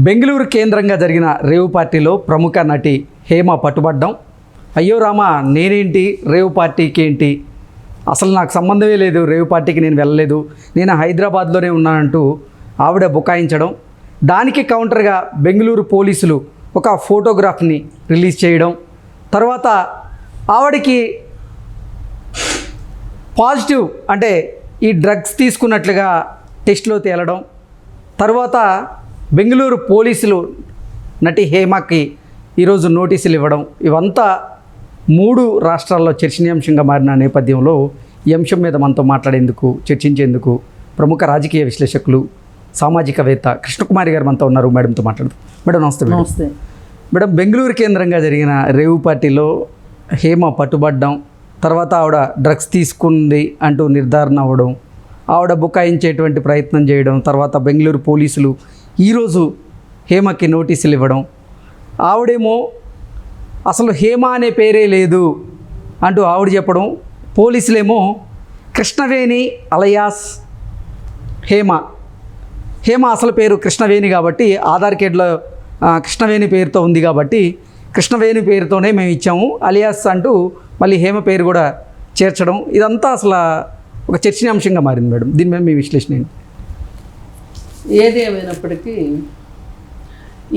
బెంగళూరు కేంద్రంగా జరిగిన రేవు పార్టీలో ప్రముఖ నటి హేమ పట్టుబడ్డం. అయ్యో రామా నేనేంటి? రేవు పార్టీకి ఏంటి? అసలు నాకు సంబంధమే లేదు రేవు పార్టీకి నేను వెళ్ళలేదు. నేను హైదరాబాద్లోనే ఉన్నానంటూ ఆవిడ బుకాయించడం. దానికి కౌంటర్గా బెంగళూరు పోలీసులు ఒక ఫోటోగ్రాఫ్ని రిలీజ్ చేయడం. తర్వాత ఆవిడకి పాజిటివ్ అంటే ఈ డ్రగ్స్ తీసుకున్నట్లుగా టెస్ట్లో తేలడం. తర్వాత బెంగళూరు పోలీసులు నటి హేమకి ఈరోజు నోటీసులు ఇవ్వడం. ఇవంతా మూడు రాష్ట్రాల్లో చర్చనీయాంశంగా మారిన నేపథ్యంలో ఈ అంశం మీద మనతో మాట్లాడేందుకు చర్చించేందుకు ప్రముఖ రాజకీయ విశ్లేషకులు సామాజికవేత్త కృష్ణకుమారి గారు మనతో ఉన్నారు. మేడంతో మాట్లాడుతూ మేడం నమస్తే మేడం. నమస్తే. మేడం బెంగళూరు కేంద్రంగా జరిగిన రేవు పార్టీలో హేమ పట్టుబడ్డం తర్వాత ఆవిడ డ్రగ్స్ తీసుకుంది అంటూ నిర్ధారణ అవ్వడం ఆవిడ బుకాయించేటువంటి ప్రయత్నం చేయడం తర్వాత బెంగళూరు పోలీసులు ఈరోజు హేమకి నోటీసులు ఇవ్వడం. ఆవిడేమో అసలు హేమ అనే పేరే లేదు అంటూ ఆవిడ చెప్పడం. పోలీసులేమో కృష్ణవేణి అలయాస్ హేమ. హేమ అసలు పేరు కృష్ణవేణి కాబట్టి ఆధార్ కార్డులో కృష్ణవేణి పేరుతో ఉంది కాబట్టి కృష్ణవేణి పేరుతోనే మేము ఇచ్చాము. అలియాస్ అంటూ మళ్ళీ హేమ పేరు కూడా చేర్చడం. ఇదంతా అసలు ఒక చర్చనీయాంశంగా మారింది మేడం. దీని మీద మీ విశ్లేషణ ఏంటి? ఏది ఏమైనప్పటికీ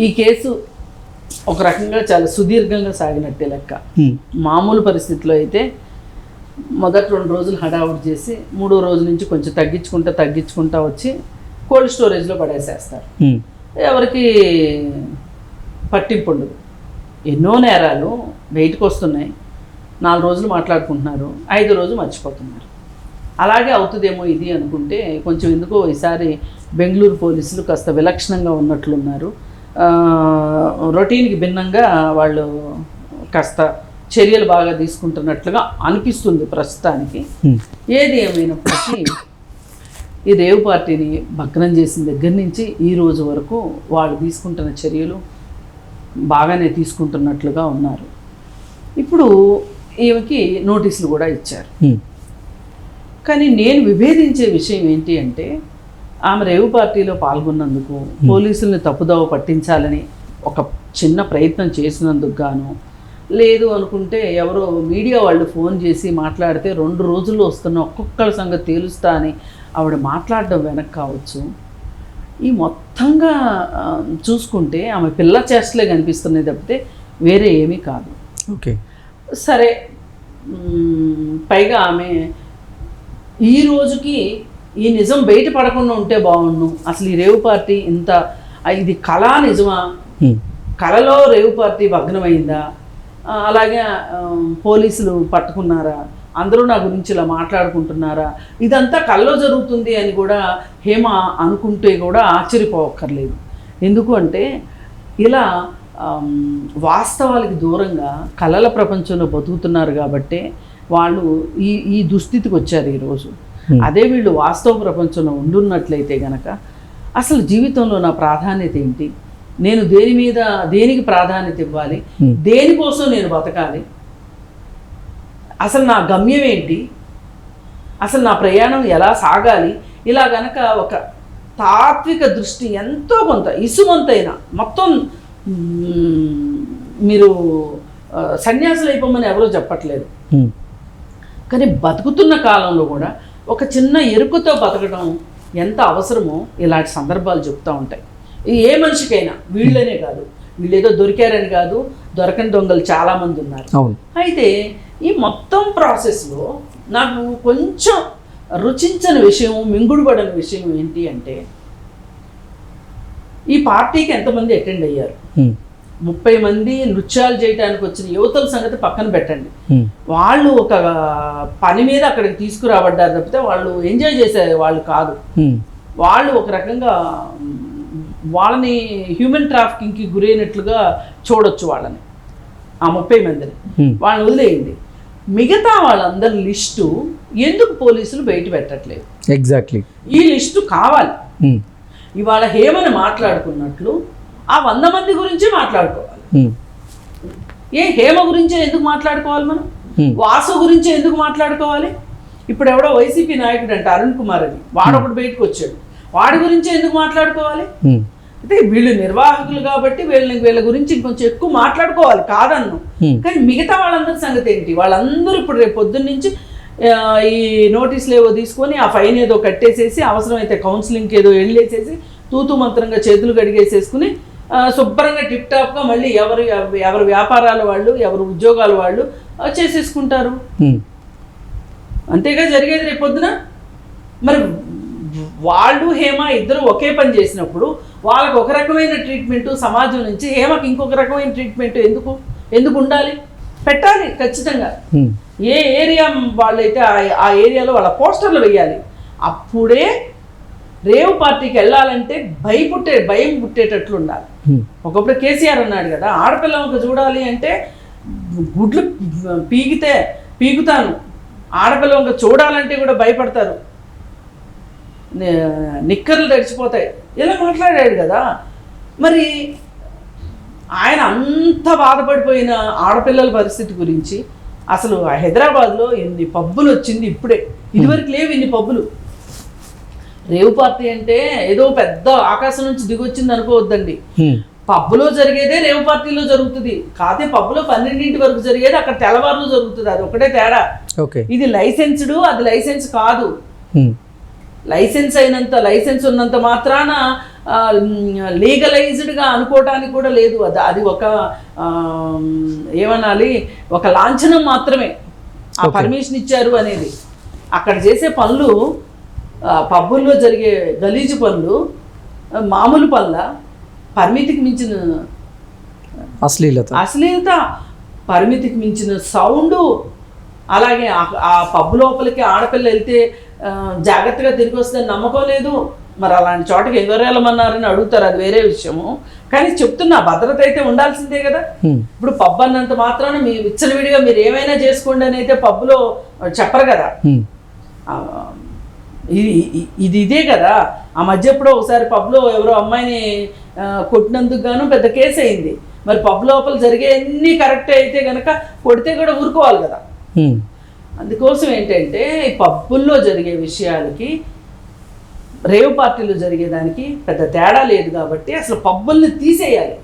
ఈ కేసు ఒక రకంగా చాలా సుదీర్ఘంగా సాగినట్టే లెక్క. మామూలు పరిస్థితిలో అయితే మొదటి రెండు రోజులు హడావుడి చేసి మూడో రోజు నుంచి కొంచెం తగ్గించుకుంటా తగ్గించుకుంటా వచ్చి కోల్డ్ స్టోరేజ్లో పడేసేస్తారు. ఎవరికి పట్టింపు ఉండదు. ఎన్నో నేరాలు బయటకు వస్తున్నాయి నాలుగు రోజులు మాట్లాడుకుంటున్నారు. ఐదో రోజు మర్చిపోతున్నారు. అలాగే అవుతుందేమో ఇది అనుకుంటే కొంచెం ఎందుకో ఈసారి బెంగళూరు పోలీసులు కాస్త విలక్షణంగా ఉన్నట్లున్నారు రొటీన్కి భిన్నంగా వాళ్ళు కాస్త చర్యలు బాగా తీసుకుంటున్నట్లుగా అనిపిస్తుంది ప్రస్తుతానికి. ఏది ఏమైనప్పటికీ ఈ రేవు పార్టీని భగ్నం చేసిన దగ్గర నుంచి ఈ రోజు వరకు వాళ్ళు తీసుకుంటున్న చర్యలు బాగానే తీసుకుంటున్నట్లుగా ఉన్నారు ఇప్పుడు ఈమెకి నోటీసులు కూడా ఇచ్చారు. కానీ నేను విభేదించే విషయం ఏంటి అంటే ఆమె రేవు పార్టీలో పాల్గొన్నందుకు పోలీసుల్ని తప్పుదోవ పట్టించాలని ఒక చిన్న ప్రయత్నం చేసినందుకు గాను లేదు అనుకుంటే ఎవరో మీడియా వాళ్ళు ఫోన్ చేసి మాట్లాడితే రెండు రోజుల్లో వస్తున్న ఒక్కొక్కరి సంగతి తేలుస్తా అని ఆవిడ మాట్లాడడం వెనక కావచ్చు. ఈ మొత్తంగా చూసుకుంటే ఆమె పిల్ల చేష్టలే కనిపిస్తున్నాయి తప్పితే వేరే ఏమీ కాదు. ఓకే. సరే పైగా ఆమె ఈ రోజుకి ఈ నిజం బయట పడకుండా ఉంటే బాగుండు. అసలు ఈ రేవు పార్టీ ఇంత ఇది కళా నిజమా. కళలో రేవు పార్టీ భగ్నమైందా? అలాగే పోలీసులు పట్టుకున్నారా? అందరూ నా గురించి ఇలా మాట్లాడుకుంటున్నారా? ఇదంతా కల్లో జరుగుతుంది అని కూడా హేమ అనుకుంటే కూడా ఆశ్చర్యపోవక్కర్లేదు ఎందుకు అంటే ఇలా వాస్తవాలకి దూరంగా కళల ప్రపంచంలో బతుకుతున్నారు కాబట్టే వాళ్ళు ఈ ఈ దుస్థితికి వచ్చారు ఈరోజు. అదే వీళ్ళు వాస్తవ ప్రపంచంలో ఉండున్నట్లయితే గనక అసలు జీవితంలో నా ప్రాధాన్యత ఏంటి? నేను దేని మీద దేనికి ప్రాధాన్యత ఇవ్వాలి. దేనికోసం నేను బతకాలి? అసలు నా గమ్యం ఏంటి? అసలు నా ప్రయాణం ఎలా సాగాలి? ఇలా గనక ఒక తాత్విక దృష్టి ఎంతో కొంత ఇసుమంతైనా మొత్తం మీరు సన్యాసులు అయిపోమని ఎవరో చెప్పట్లేదు. కానీ బతుకుతున్న కాలంలో కూడా ఒక చిన్న ఎరుకతో బతకడం ఎంత అవసరమో ఇలాంటి సందర్భాలు చెప్తూ ఉంటాయి. ఏ మనిషికైనా వీళ్ళనే కాదు వీళ్ళు ఏదో దొరికారని కాదు దొరకని దొంగలు చాలామంది ఉన్నారు. అయితే ఈ మొత్తం ప్రాసెస్లో నాకు కొంచెం రుచించని విషయం మింగుడుపడని విషయం ఏంటి అంటే ఈ పార్టీకి ఎంతమంది అటెండ్ అయ్యారు. ముప్పై మంది నృత్యాలు చేయడానికి వచ్చిన యువతల సంగతి పక్కన పెట్టండి. వాళ్ళు ఒక పని మీద అక్కడికి తీసుకురాబడ్డారు తప్పితే వాళ్ళు ఎంజాయ్ చేసే వాళ్ళు కాదు. వాళ్ళు ఒక రకంగా వాళ్ళని హ్యూమన్ ట్రాఫికింగ్కి గురైనట్లుగా చూడొచ్చు వాళ్ళని ఆ ముప్పై మందిని. వాళ్ళని వదిలేయండి మిగతా వాళ్ళందరి లిస్టు ఎందుకు పోలీసులు బయట పెట్టట్లేదు ఎగ్జాక్ట్లీ ఈ లిస్టు కావాలి. ఇవాళ హేమని మాట్లాడుకున్నట్లు ఆ వంద మంది గురించి మాట్లాడుకోవాలి. ఏ హేమ గురించే ఎందుకు మాట్లాడుకోవాలి మనం. వాసు గురించి ఎందుకు మాట్లాడుకోవాలి? ఇప్పుడు ఎవడో వైసీపీ నాయకుడు అంట అరుణ్ కుమార్ అని. వాడు ఒకటి బయటకు వచ్చాడు. వాడి గురించి ఎందుకు మాట్లాడుకోవాలి. అయితే వీళ్ళు నిర్వాహకులు కాబట్టి వీళ్ళని వీళ్ళ గురించి ఇంకొంచెం ఎక్కువ మాట్లాడుకోవాలి కాదన్ను. కానీ మిగతా వాళ్ళందరి సంగతి ఏంటి? వాళ్ళందరూ ఇప్పుడు రేపు పొద్దున్న నుంచి ఈ నోటీసులు ఏవో తీసుకొని ఆ ఫైన్ ఏదో కట్టేసేసి అవసరమైతే కౌన్సిలింగ్కి ఏదో వెళ్ళేసేసి తూతు మంత్రంగా చేతులు కడిగేసేసుకుని శుభ్రంగా టిప్ టాప్గా మళ్ళీ ఎవరు ఎవరి వ్యాపారాల వాళ్ళు ఎవరి ఉద్యోగాల వాళ్ళు చేసేసుకుంటారు. అంతేగా జరిగేది రేపు పొద్దున? మరి వాళ్ళు హేమ ఇద్దరు ఒకే పని చేసినప్పుడు వాళ్ళకి ఒక రకమైన ట్రీట్మెంట్ సమాజం నుంచి హేమకి ఇంకొక రకమైన ట్రీట్మెంట్ ఎందుకు? ఎందుకు ఉండాలి? పెట్టాలి ఖచ్చితంగా. ఏ ఏరియా వాళ్ళైతే ఆ ఏరియాలో వాళ్ళ పోస్టర్లు వేయాలి. అప్పుడే రేవు పార్టీకి వెళ్ళాలంటే భయపుట్టే భయం పుట్టేటట్లు ఉండాలి ఒకప్పుడు కేసీఆర్ అన్నాడు కదా ఆడపిల్ల ఒక చూడాలి అంటే గుడ్లు పీకితే పీకుతాను ఆడపిల్ల ఒక చూడాలంటే కూడా భయపడతారు. నిక్కర్లు తడిచిపోతాయి ఇలా మాట్లాడాడు కదా. మరి ఆయన అంత బాధపడిపోయిన ఆడపిల్లల పరిస్థితి గురించి అసలు హైదరాబాద్లో ఎన్ని పబ్బులు వచ్చింది ఇప్పుడే. ఇదివరకు లేవు ఇన్ని పబ్బులు. రేవు పార్టీ అంటే ఏదో పెద్ద ఆకాశం నుంచి దిగొచ్చింది అనుకోవద్దండి. పబ్బులో జరిగేదే రేవు పార్టీలో జరుగుతుంది. కాదే పబ్బులో పన్నెండింటి వరకు జరిగేది అక్కడ తెల్లవారులు జరుగుతుంది. అది ఒకటే తేడా. ఇది లైసెన్స్డ్ అది లైసెన్స్ కాదు. లైసెన్స్ అయినంత లైసెన్స్ ఉన్నంత మాత్రాన లీగలైజ్డ్గా అనుకోవటానికి కూడా లేదు. అది అది ఒక ఏమనాలి ఒక లాంఛనం మాత్రమే. ఆ. పర్మిషన్ ఇచ్చారు అనేది. అక్కడ చేసే పనులు పబ్బుల్లో జరిగే గలీజు పనులు మామూలు పనుల పరిమితికి మించిన అశ్లీలత. అశ్లీలత పరిమితికి మించిన సౌండ్ అలాగే ఆ- పబ్బు లోపలికి ఆడపిల్ల వెళ్తే జాగ్రత్తగా తిరిగి వస్తుందని నమ్మకం లేదు. మరి అలాంటి చోటకి ఎవరు వెళ్ళమన్నారని అడుగుతారు అది వేరే విషయము. కానీ చెప్తున్నా భద్రత అయితే ఉండాల్సిందే కదా. ఇప్పుడు పబ్ అన్నంత మాత్రాన మీ విచ్చలవిడిగా మీరు ఏమైనా చేసుకోండి అని అయితే పబ్బులో చెప్పరు కదా. ఇది ఇది ఇదే కదా. ఆ మధ్య ఎప్పుడో ఒకసారి పబ్లో ఎవరో అమ్మాయిని కొట్టినందుకు గాను పెద్ద కేసు అయింది. మరి పబ్ లోపల జరిగే అన్నీ కరెక్టే అయితే కనుక కొడితే కూడా ఊరుకోవాలి కదా. అందుకోసం ఏంటంటే ఈ పబ్బుల్లో జరిగే విషయాలకి రేవ్ పార్టీలు జరిగేదానికి పెద్ద తేడా లేదు కాబట్టి అసలు పబ్బుల్ని తీసేయాలి.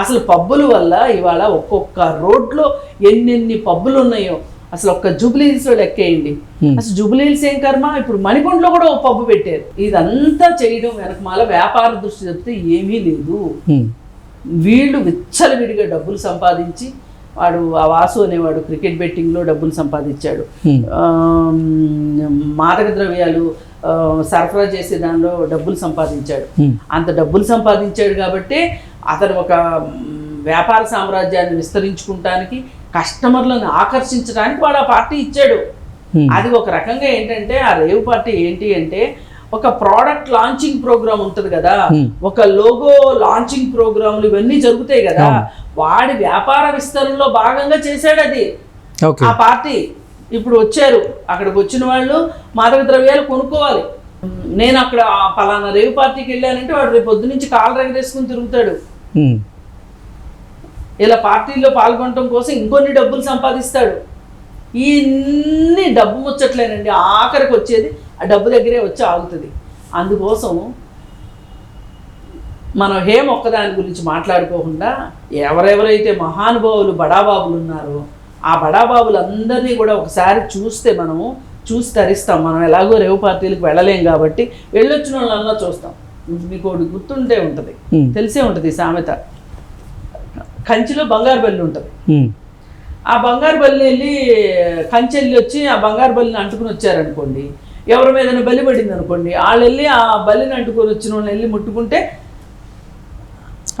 అసలు పబ్బుల వల్ల ఇవాళ ఒక్కొక్క రోడ్లో ఎన్నెన్ని పబ్బులు ఉన్నాయో అసలు ఒక్క జూబ్లీహిల్స్లో లెక్కేయండి. అసలు జూబ్లీహిల్స్ ఏం కర్మ? ఇప్పుడు మణికొండలో కూడా ఒక పబ్బు పెట్టారు. ఇదంతా చేయడం వెనకమాల వ్యాపార దృష్టి చెప్తే ఏమీ లేదు. వీళ్ళు విచ్చలవిడిగా డబ్బులు సంపాదించి వాడు ఆ వాసు అనేవాడు క్రికెట్ బెట్టింగ్లో డబ్బులు సంపాదించాడు. మాదక ద్రవ్యాలు సరఫరా చేసే దానిలో డబ్బులు సంపాదించాడు. అంత డబ్బులు సంపాదించాడు కాబట్టి అతను ఒక వ్యాపార సామ్రాజ్యాన్ని విస్తరించుకుంటానికి కస్టమర్లను ఆకర్షించడానికి వాడు ఆ పార్టీ ఇచ్చాడు. అది ఒక రకంగా ఏంటంటే ఆ రేవ్ పార్టీ ఏంటి అంటే ఒక ప్రోడక్ట్ లాంచింగ్ ప్రోగ్రామ్ ఉంటుంది కదా. ఒక లోగో లాంచింగ్ ప్రోగ్రాంలు ఇవన్నీ జరుగుతాయి కదా. వాడి వ్యాపార విస్తరణలో భాగంగా చేశాడు అది. ఆ పార్టీ ఇప్పుడు వచ్చారు. అక్కడికి వచ్చిన వాళ్ళు మాదక ద్రవ్యాలు కొనుక్కోవాలి. నేను అక్కడ పలానా రేవు పార్టీకి వెళ్ళానంటే వాడు రేపు పొద్దు నుంచి కాలు రగరేసుకుని తిరుగుతాడు. ఇలా పార్టీల్లో పాల్గొనడం కోసం ఇంకొన్ని డబ్బులు సంపాదిస్తాడు. ఇన్ని డబ్బు ముచ్చట్లేనండి. ఆఖరికి వచ్చేది ఆ డబ్బు దగ్గరే వచ్చి ఆగుతుంది. అందుకోసం మనం హేమ ఒక్కదాని గురించి మాట్లాడుకోకుండా ఎవరెవరైతే మహానుభావులు బడాబాబులు ఉన్నారో ఆ బడాబాబులందరినీ కూడా ఒకసారి చూస్తే మనము చూసి తరిస్తాం. మనం ఎలాగో రేవు పార్టీలకు వెళ్ళలేం కాబట్టి వెళ్ళొచ్చిన వాళ్ళన్నా చూస్తాం. మీకు గుర్తుంటే ఉంటుంది. తెలిసే ఉంటుంది సామెత. కంచిలో బంగారు బల్లి ఉంటుంది ఆ బంగారు బల్లి వెళ్ళి కంచి వెళ్ళి వచ్చి ఆ బంగారు బల్లిని అంటుకుని వచ్చారనుకోండి ఎవరి మీద బలి పడింది అనుకోండి వాళ్ళు వెళ్ళి ఆ బల్లిని అంటుకొని వచ్చిన వాళ్ళని వెళ్ళి ముట్టుకుంటే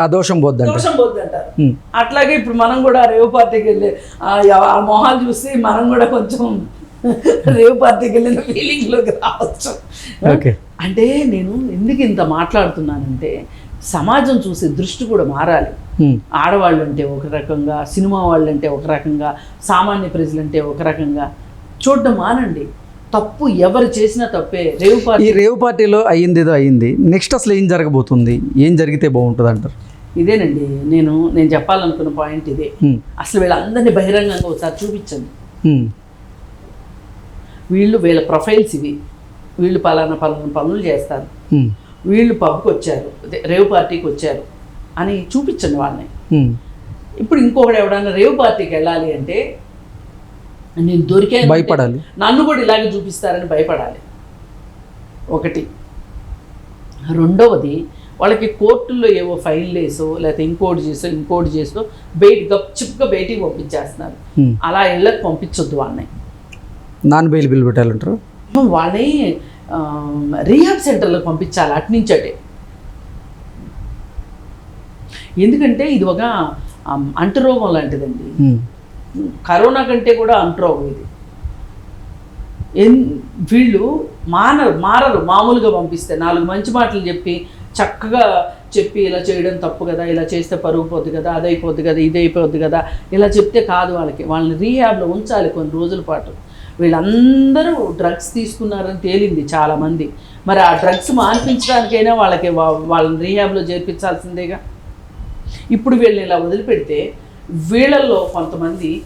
ఆ దోషం పోద్దంట. దోషం పోద్ది అంటారు అట్లాగే ఇప్పుడు మనం కూడా రేవు పార్టీకి వెళ్ళి ఆ మొహాలు చూసి మనం కూడా కొంచెం రేవు పార్టీకి వెళ్ళిన ఫీలింగ్లోకి రావచ్చు. అంటే నేను ఎందుకు ఇంత మాట్లాడుతున్నానంటే సమాజం చూసే దృష్టి కూడా మారాలి. ఆడవాళ్ళు అంటే ఒక రకంగా సినిమా వాళ్ళు అంటే ఒక రకంగా సామాన్య ప్రజలు అంటే ఒక రకంగా చూడడం మానండి. తప్పు ఎవరు చేసినా తప్పే. రేవు ఈ పార్టీ రేవ్ పార్టీలో అయ్యింది ఏదో అయ్యింది. నెక్స్ట్ అసలు ఏం జరగబోతుంది? ఏం జరిగితే బాగుంటుంది అంటారు? ఇదేనండి. నేను నేను చెప్పాలనుకున్న పాయింట్ ఇదే. అసలు వీళ్ళందరినీ బహిరంగంగా ఒకసారి చూపించండి. వీళ్ళు వీళ్ళ ప్రొఫైల్స్ ఇవి. వీళ్ళు పలానా పలానా పనులు చేస్తారు. వీళ్ళు పబ్కి వచ్చారు. రేవ్ పార్టీకి వచ్చారు అని చూపించండి వాళ్ళని. ఇప్పుడు ఇంకొకడు ఎవడన్నా రేవ్ పార్టీకి వెళ్ళాలి అంటే నేను దొరికాను అంటే భయపడాలి. నన్ను కూడా ఇలాగే చూపిస్తారని భయపడాలి. ఒకటి. రెండవది వాళ్ళకి కోర్టుల్లో ఏవో ఫైల్ వేసో లేకపోతే ఇంకోటి చేసో ఇంకోటి చేసో బయట గప్చిప్గా బయటికి పంపించేస్తున్నారు. అలా ఇళ్ళకి పంపించొద్దు వాళ్ళని. నాన్ బెయిల్ బిల్ పెట్టాలంటారు? వాళ్ళని రీహాబ్ సెంటర్లకు పంపించాలి అటు నుంచి అటే. ఎందుకంటే ఇది ఒక అంటురోగం లాంటిదండి. కరోనా కంటే కూడా అంటురోగం ఇది. ఎన్ వీళ్ళు మానరు మారరు మామూలుగా పంపిస్తే. నాలుగు మంచి మాటలు చెప్పి చక్కగా చెప్పి ఇలా చేయడం తప్పు కదా ఇలా చేస్తే పరుగు పోద్ది కదా అది అయిపోద్ది కదా ఇది అయిపోద్ది కదా ఇలా చెప్తే కాదు వాళ్ళకి. వాళ్ళని రీహాబ్లో ఉంచాలి కొన్ని రోజుల పాటు. వీళ్ళందరూ డ్రగ్స్ తీసుకున్నారని తేలింది చాలామంది. మరి ఆ డ్రగ్స్ మాన్పించడానికైనా వాళ్ళకి వా- వాళ్ళని రీహాబ్లో చేర్పించాల్సిందేగా? ఇప్పుడు వీళ్ళని ఇలా వదిలిపెడితే వీళ్ళల్లో కొంతమంది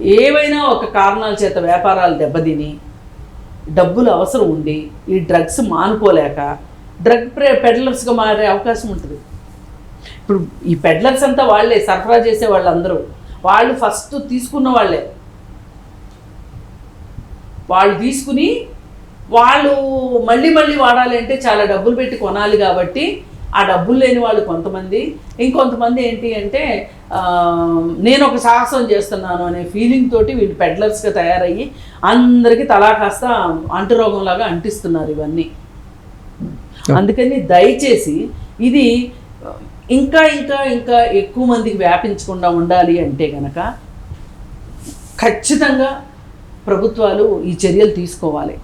ఏవైనా ఒక కారణాల చేత వ్యాపారాలు దెబ్బతిని డబ్బులు అవసరం ఉండి ఈ డ్రగ్స్ మానుకోలేక డ్రగ్ పెడలర్స్గా మారే అవకాశం ఉంటుంది. ఇప్పుడు ఈ పెడ్లర్స్ అంతా వాళ్ళే సరఫరా చేసే వాళ్ళందరూ. వాళ్ళు ఫస్ట్ తీసుకున్న వాళ్ళే. వాళ్ళు తీసుకుని వాళ్ళు మళ్ళీ మళ్ళీ వాడాలి అంటే చాలా డబ్బులు పెట్టి కొనాలి కాబట్టి ఆ డబ్బులు లేని వాళ్ళు కొంతమంది. ఇంకొంతమంది ఏంటి అంటే నేను ఒక సాహసం చేస్తున్నాను అనే ఫీలింగ్ తోటి వీళ్ళు పెడ్లర్స్గా తయారయ్యి అందరికీ తలా కాస్త అంటురోగంలాగా అంటిస్తున్నారు ఇవన్నీ. అందుకని దయచేసి ఇది ఇంకా ఇంకా ఇంకా ఎక్కువ మందికి వ్యాపించకుండా ఉండాలి అంటే గనక ఖచ్చితంగా ప్రభుత్వాలు ఈ చర్యలు తీసుకోవాలి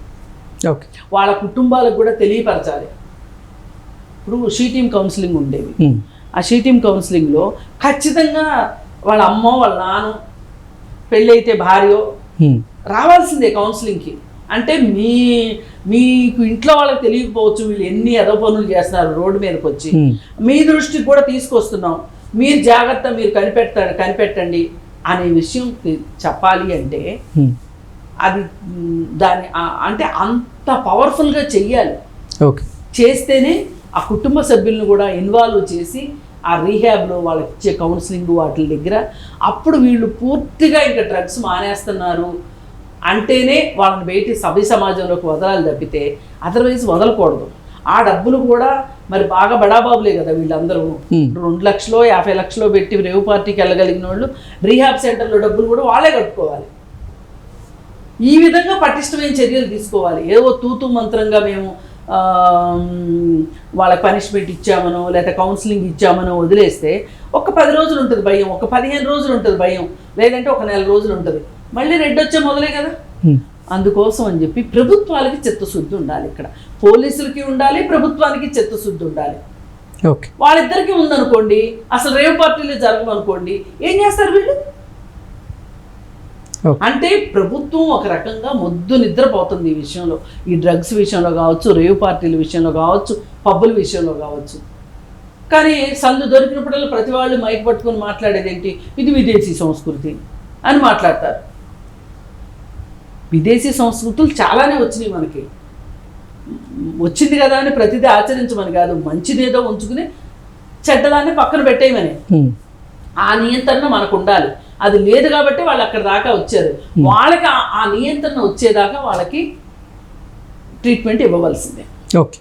ఓకే వాళ్ళ కుటుంబాలకు కూడా తెలియపరచాలి ఇప్పుడు షీ టీమ్ కౌన్సిలింగ్ ఉండేవి. ఆ షీ టీమ్ కౌన్సిలింగ్లో ఖచ్చితంగా వాళ్ళ అమ్మో వాళ్ళ నాన్న పెళ్ళైతే భార్యో. రావాల్సిందే కౌన్సిలింగ్కి అంటే మీ మీకు ఇంట్లో వాళ్ళకి తెలియకపోవచ్చు వీళ్ళు ఎన్ని ఎదో పనులు చేస్తున్నారు రోడ్డు మీదకి వచ్చి. మీ దృష్టికి కూడా తీసుకొస్తున్నాం మీరు జాగ్రత్త మీరు కనిపెట్టారు కనిపెట్టండి అనే విషయం చెప్పాలి అంటే. అది దాని అంటే అంత పవర్ఫుల్గా చెయ్యాలి. ఓకే. చేస్తేనే ఆ కుటుంబ సభ్యులను కూడా ఇన్వాల్వ్ చేసి ఆ రీహాబ్లో వాళ్ళకి ఇచ్చే కౌన్సిలింగ్ వాటి దగ్గర అప్పుడు వీళ్ళు పూర్తిగా ఇంకా డ్రగ్స్ మానేస్తున్నారు అంటేనే వాళ్ళని బయటి సభ్య సమాజంలోకి వదలాలి తప్పితే అదర్వైజ్ వదలకూడదు. ఆ డబ్బులు కూడా మరి బాగా బడాబాబులే కదా వీళ్ళందరూ. రెండు లక్షలో యాభై లక్షలో పెట్టి రేవు పార్టీకి వెళ్ళగలిగిన వాళ్ళు రీహాబ్ సెంటర్లో డబ్బులు కూడా వాళ్ళే కట్టుకోవాలి. ఈ విధంగా పటిష్టమైన చర్యలు తీసుకోవాలి. ఏవో తూతు మంత్రంగా మేము వాళ్ళకి పనిష్మెంట్ ఇచ్చామనో లేదా కౌన్సిలింగ్ ఇచ్చామనో వదిలేస్తే ఒక పది రోజులు ఉంటుంది భయం ఒక పదిహేను రోజులు ఉంటుంది భయం లేదంటే ఒక నెల రోజులు ఉంటుంది. మళ్ళీ రెడ్ వచ్చే మొదలే కదా. అందుకోసం అని చెప్పి ప్రభుత్వాలకి చిత్తశుద్ధి ఉండాలి ఇక్కడ. పోలీసులకి ఉండాలి ప్రభుత్వానికి చిత్తశుద్ధి ఉండాలి. ఓకే. వాళ్ళిద్దరికీ ఉందనుకోండి అసలు రేవ్ పార్టీలు జరగమనుకోండి ఏం చేస్తారు వీళ్ళు? అంటే ప్రభుత్వం ఒక రకంగా మొద్దు నిద్రపోతుంది ఈ విషయంలో. ఈ డ్రగ్స్ విషయంలో కావచ్చు రేవ్ పార్టీల విషయంలో కావచ్చు పబ్బుల విషయంలో కావచ్చు. కానీ సందు దొరికినప్పుడల్లా ప్రతి వాళ్ళు మైక్ పట్టుకొని మాట్లాడేది ఏంటి? ఇది విదేశీ సంస్కృతి అని మాట్లాడతారు. విదేశీ సంస్కృతులు చాలానే వచ్చినాయి మనకి. వచ్చింది కదా అని ప్రతిదీ ఆచరించమని కాదు మంచిదేదో ఉంచుకుని చెడ్డదాన్ని పక్కన పెట్టేయమని. ఉమ్. ఆ నియంత్రణ మనకు ఉండాలి. అది లేదు కాబట్టి వాళ్ళు అక్కడ దాకా వచ్చారు. వాళ్ళకి ఆ- ఆ నియంత్రణ వచ్చేదాకా వాళ్ళకి ట్రీట్మెంట్ ఇవ్వవలసిందే. ఓకే